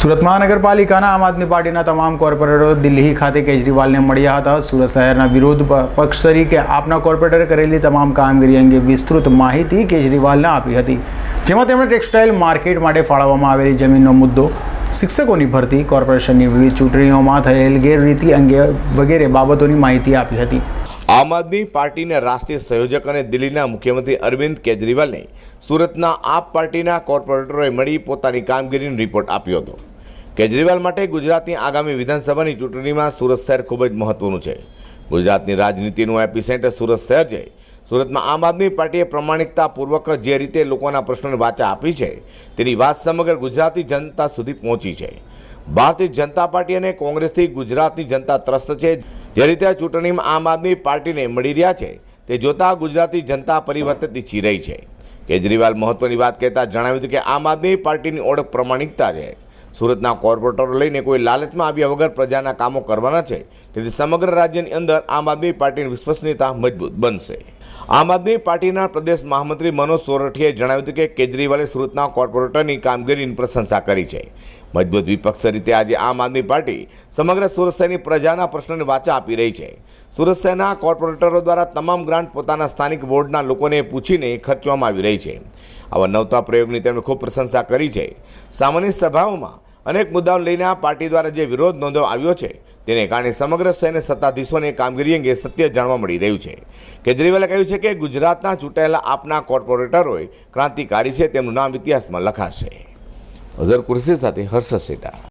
સુરત મહાનગરપાલિકાના આમ આદમી પાર્ટીના તમામ કોર્પોરેટરો દિલ્હી ખાતે કેજરીવાલને મળ્યા હતા. સુરત શહેરના વિરોધ પક્ષ તરીકે આપના કોર્પોરેટરે કરેલી તમામ કામગીરી અંગે વિસ્તૃત માહિતી કેજરીવાલને આપી હતી. જેમાં તેમણે ટેક્સટાઇલ માર્કેટ માટે ફાળવવામાં આવેલી જમીનનો મુદ્દો, શિક્ષકોની ભરતી, કોર્પોરેશનની વિવિધ ચૂંટણીઓમાં થયેલ ગેરરીતિ અંગે વગેરે બાબતોની માહિતી આપી હતી. આમ આદમી પાર્ટીના રાષ્ટ્રીય સંયોજક અને દિલ્હીના મુખ્યમંત્રી અરવિંદ કેજરીવાલને સુરતના આપ પાર્ટીના કોર્પોરેટરોએ મળી પોતાની કામગીરીનો રિપોર્ટ આપ્યો હતો. કેજરીવાલ માટે ગુજરાતની આગામી વિધાનસભાની ચૂંટણીમાં સુરત શહેર ખૂબ જ મહત્વનું છે. ગુજરાતની રાજનીતિનું એપિસેન્ટર સુરત શહેર છે. સુરતમાં આમ આદમી પાર્ટીએ પ્રમાણિકતાપૂર્વક જે રીતે લોકોના પ્રશ્નોને વાચા આપી છે, તેની વાત સમગ્ર ગુજરાતી જનતા સુધી પહોંચી છે. ભારતીય જનતા પાર્ટી અને કોંગ્રેસથી ગુજરાતની જનતા ત્રસ્ત છે. જે રીતે આ ચૂંટણીમાં આમ આદમી પાર્ટીને મળી રહ્યા છે, તે જોતા ગુજરાતી જનતા પરિવર્તિત ઈચ્છી રહી છે. કેજરીવાલ મહત્વની વાત કહેતા જણાવ્યું હતું કે આમ આદમી પાર્ટીની ઓળખ પ્રમાણિકતા છે. સુરતના કોર્પોરેટરો લઈને કોઈ લાલચમાં આવ્યા વગર પ્રજાના કામો કરવાના છે. તેથી સમગ્ર રાજ્યની અંદર આમ આદમી પાર્ટીની વિશ્વસનીયતા મજબૂત બનશે. આમ આદમી પાર્ટીના પ્રદેશ મહામંત્રી મનોજ સોરઠીએ જણાવ્યું હતું કે કેજરીવાલે સુરતના કોર્પોરેટરની કામગીરીની પ્રશંસા કરી છે. મજબૂત વિપક્ષ રીતે આજે આમ આદમી પાર્ટી સમગ્ર સુરત શહેરની પ્રજાના પ્રશ્નોને વાચા આપી રહી છે. સુરત શહેરના કોર્પોરેટરો દ્વારા તમામ ગ્રાન્ટ પોતાના સ્થાનિક બોર્ડના લોકોને પૂછીને ખર્ચવામાં આવી રહી છે. આવા નવતા પ્રયોગની તેમણે ખૂબ પ્રશંસા કરી છે. સામાન્ય સભાઓમાં અનેક મુદ્દાઓ લઈને આ પાર્ટી દ્વારા જે વિરોધ નોંધવામાં આવ્યો છે, તેને કારણે સમગ્ર શહેરના સત્તાધીશોને કામગીરી અંગે સત્ય જાણવા મળી રહ્યું છે. કેજરીવાલે કહ્યું છે કે ગુજરાતના ચૂંટાયેલા આપના કોર્પોરેટરોએ ક્રાંતિકારી છે, તેમનું નામ ઇતિહાસમાં લખાશે. અઝર કુરશી સાથે હર્ષ સેટા.